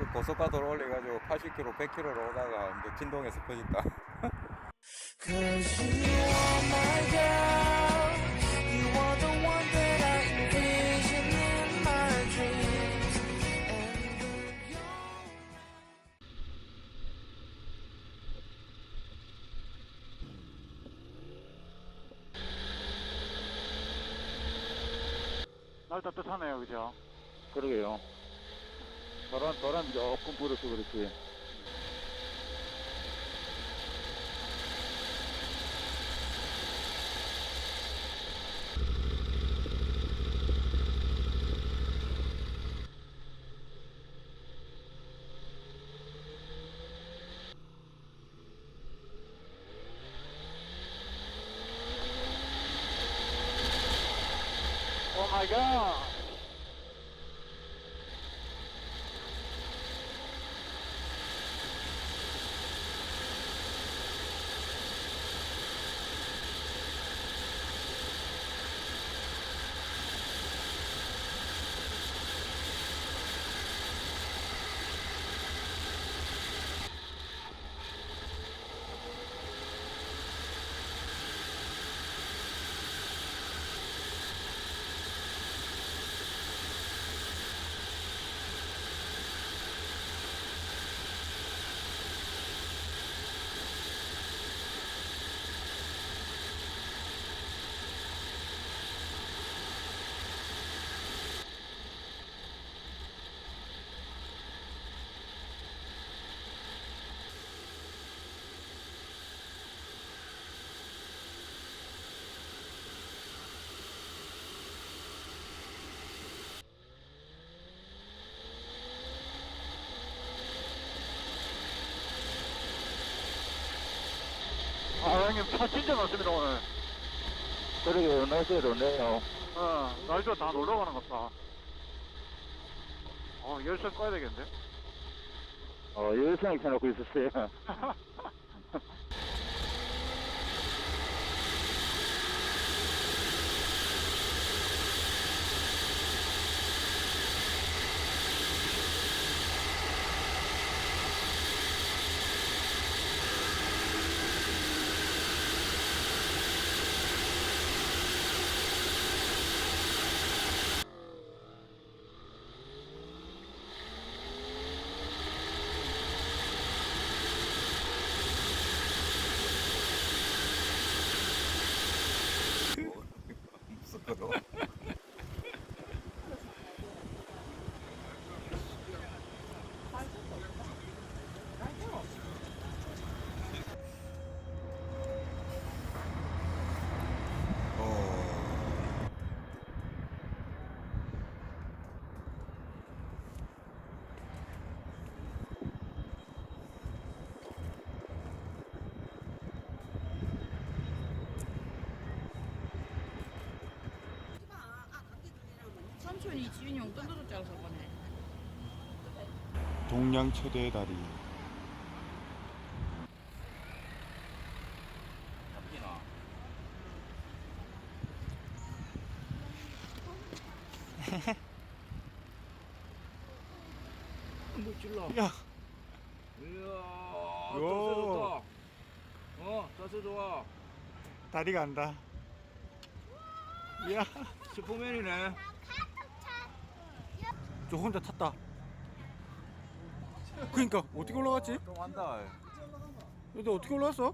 그 고속가도로 올려가지고 80km, 100km로 오다가 이제 진동에서 퍼진다. 날 따뜻하네요, 그죠? 그러게요. 바람, 바람 조금 불어서 그렇지. 오 마이 형님, 차 진짜 많습니다, 오늘. 그러게요. 날씨가 좋네요. 어, 날씨가 다 놀러 가는 것 같다. 어, 열선 꺼야 되겠는데? 어, 열성이 켜놓고 있었어요. 삼촌이 지윤이 들었지 않아서 거네. 동양 최대의 다리. 뭐 찔러. 야, 이야, 요. 자세 좋다. 어, 자세 좋아. 다리 간다. 야, 슈퍼맨이네. 저 혼자 탔다. 그니까 어떻게 올라갔지? 좀 한다. 너 어떻게 올라왔어?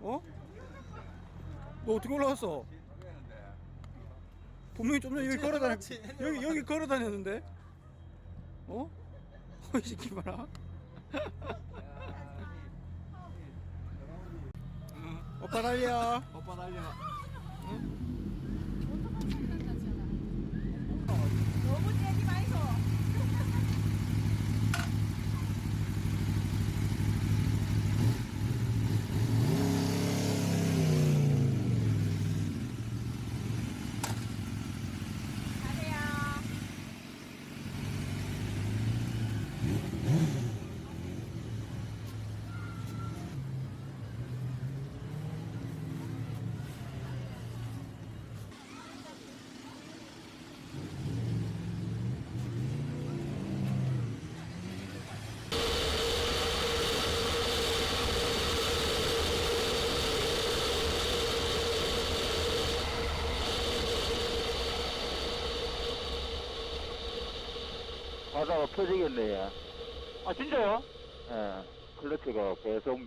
어? 너 어떻게 올라왔어? 분명히 좀 전에 여기 걸어 다녔 여기 여기 걸어 다녔는데? 어? 이 새끼 봐라. 오빠 달려. 오빠 달려. 너무 떼 펴지겠네, 얘. 아, 진짜요? 예. 클러치가 계속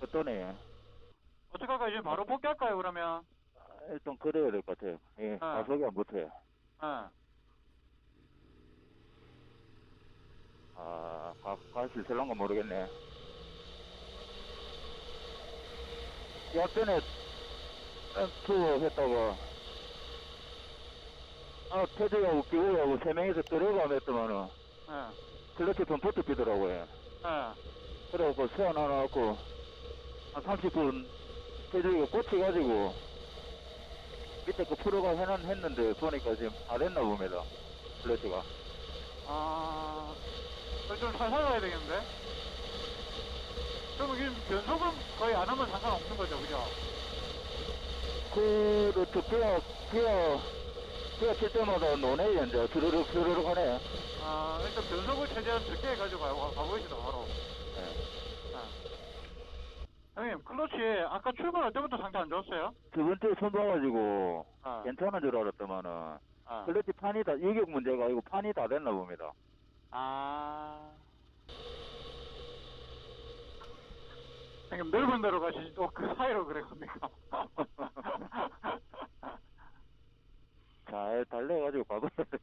걷더네. 어떻게 할까요? 지금 바로 복귀할까요, 그러면? 아, 일단 그래야 될 것 같아요. 예, 아. 가속이 안 붙어요. 예. 아, 가, 가실 될란가 모르겠네. 약전에 투어 했다가, 아, 테드가 웃기고 하고 세 명이서 들어가면 했더만은, 예. 클러치 좀 버티더라고요. 예. 그래갖고 세안 하나 갖고, 한 30분 테드가 꽂혀가지고, 밑에 그 프로가 해난 했는데, 보니까 지금 다 됐나 봅니다. 클러치가. 아, 좀 살살 가야 되겠는데? 그럼 지금 변속은 거의 안 하면 상관없는 거죠, 그죠? 그, 저, 기어, 기어, 기어 칠 때마다 노네, 이제. 주르륵, 주르륵 하네. 아, 일단 변속을 최대한 적게 해가지고 가, 가보시죠, 바로. 예. 형님, 클러치, 아까 출발할 때부터 상태 안 좋았어요? 두 번째 손 봐가지고, 아, 괜찮은 줄 알았더만은, 아. 클러치 판이 다, 이격 문제가 아니고 판이 다 됐나 봅니다. 아. 형님, 넓은 데로 가시지, 또 그 사이로 그래 갑니까? 잘 달려가지고 돼.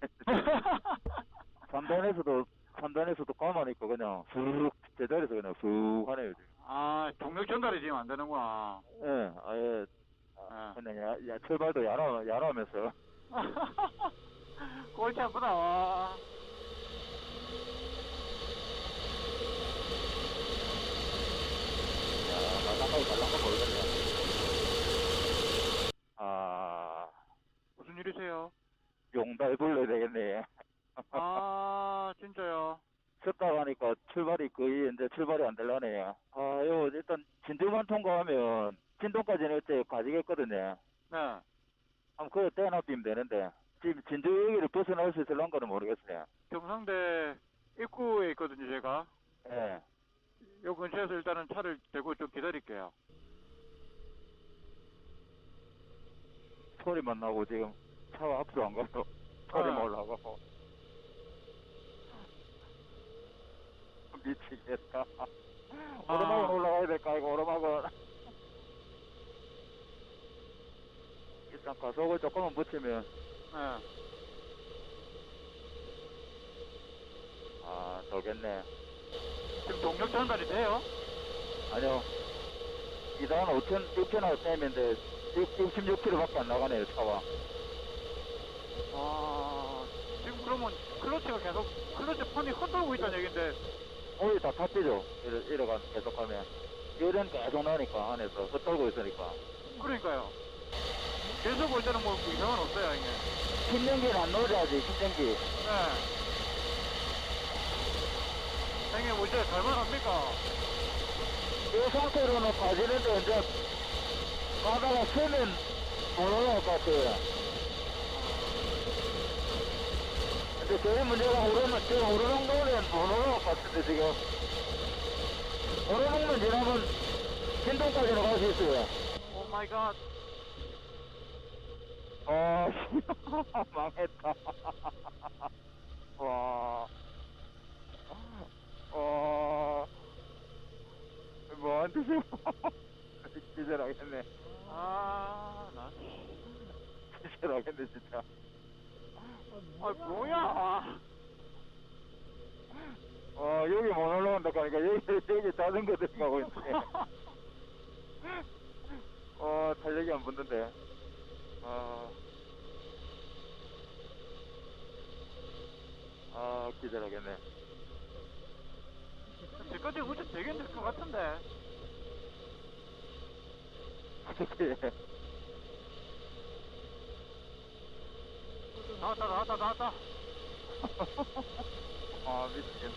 3단에서도, 3단에서도 가만히 있고 그냥 쑥, 제자리에서 그냥 쑥 하네요, 지금. 아, 동력 전달이 지금 안 되는구나. 예, 아예, 아. 그냥 야, 야, 출발도 야라, 야라면서. 꼴찌 않구나, 와. 모르겠네. 아, 무슨 일이세요? 용달 불러야 되겠네. 아, 진짜요? 섰다 가니까 출발이 거의 이제 출발이 안 될라네. 아, 요, 일단 진주만 통과하면 진동까지는 어째 가지겠거든요. 네. 한번 그거 떼어놔비면 되는데. 지금 진주 여기를 벗어날 수 있을런가는 모르겠어요. 경상대 입구에 있거든요, 제가. 예. 요 근처에서 일단은 차를 대고 좀 기다릴게요. 소리만 나고 지금 차가 앞서 안 가서 소리만 아. 올라가고. 미치겠다. 오르막은 올라가야 될까, 이거 오르막은. 일단 가속을 조금만 붙이면, 네. 아, 돌겠네. 지금 동력 전달이 돼요? 아니요. 이단 5천, 6천원 쌤인데, 66km밖에 안 나가네요, 차가. 아, 지금 그러면 클러치가 계속, 클러치 판이 헛돌고 있다는 얘긴데, 오일 다? 이래, 이래가 계속 하면. 열은 계속 나니까, 안에서. 흩돌고 있으니까. 그러니까요. 계속 올 때는 뭐 이상은 없어요, 형님. 신경기는 안 넣어야지, 신경기. 네. 형님, 뭐 이제 갈만합니까? 이 상태로는 가지는데, 이제, 가다가 쓰면 못 올라갈 것 같아요. 근데 제일 문제가 오르는, 지금 오르는 거는 못 올라갈 것 같은데, 지금. 오르는만 지나면 진동까지는 갈수 있어요. 오 마이 갓. 어, 망했다. 와. 와. 뭐한테 지금 기절하겠네. 아, 나. 기절하겠네, 진짜. 아, 뭐야. 어, 여기 못 올라온다 그러니까 여기, 여기 자전거 들어가고 있네. 어, 달력이 안 붙는데. 아. 아, 기절하겠네. 제까지 운전 되겠는 것 같은데. 어떻게 Data, data, data. Avvist inn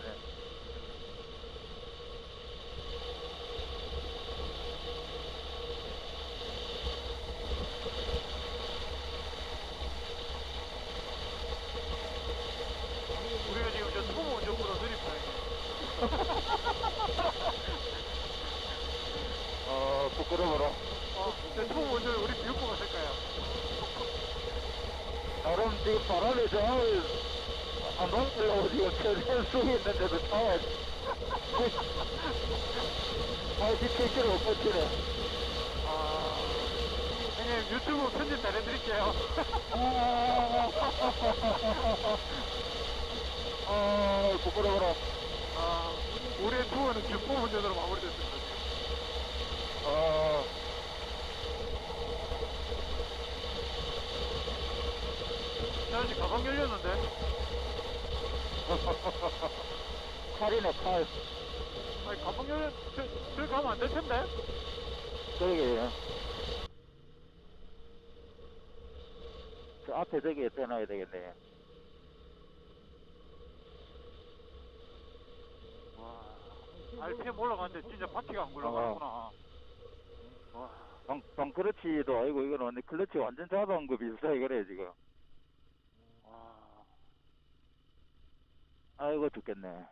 저, 안 넘기려고 지금 최대한 속에 있는데도 아 뒤치기로 못 버티네 아, 형님 유튜브 편집 잘 해드릴게요. 아 부끄러워라 아, 올해 투어는 균포 운전으로 마무리됐습니다. 아 나 아직 가방 열렸는데. 칼이네 칼 아니, 가방 열렸, 저, 저기 가면 안 될 텐데? 그러게 저 앞에 저기에 떼놔야 되겠네 와, RPM 올라가는데 진짜 바퀴가 안 굴러가구나. 와, 방, 방 클러치도 아니고 이거는 완전 클러치 완전 잡아온 거 비슷하게 그래 지금 아이고 죽겠네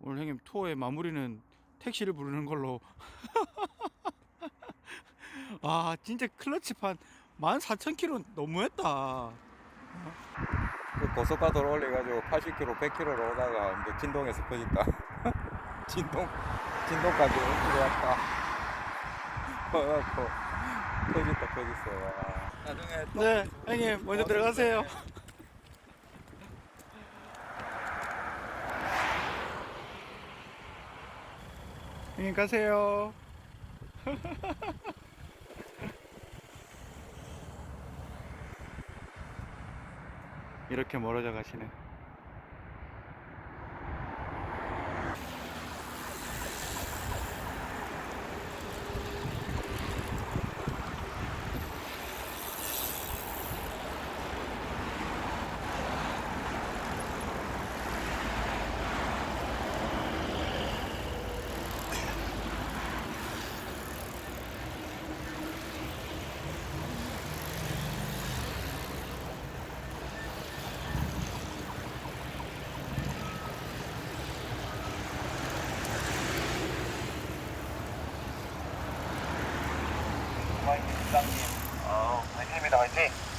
오늘 형님 투어의 마무리는 택시를 부르는 걸로. 아 진짜 클러치판 14,000km 너무했다. 그 고속가도로 올려가지고 80km, 100km로 오다가 이제 진동에서 퍼진다. 진동, 진동까지 옮기고 왔다. 그래갖고 퍼진다, 퍼졌어. 와. 나중에 또 네 형님 먼저 들어가세요. 형님 가세요. 이렇게 멀어져 가시네. 고마입니다 부장님. 어 화이팅입니다. 화이팅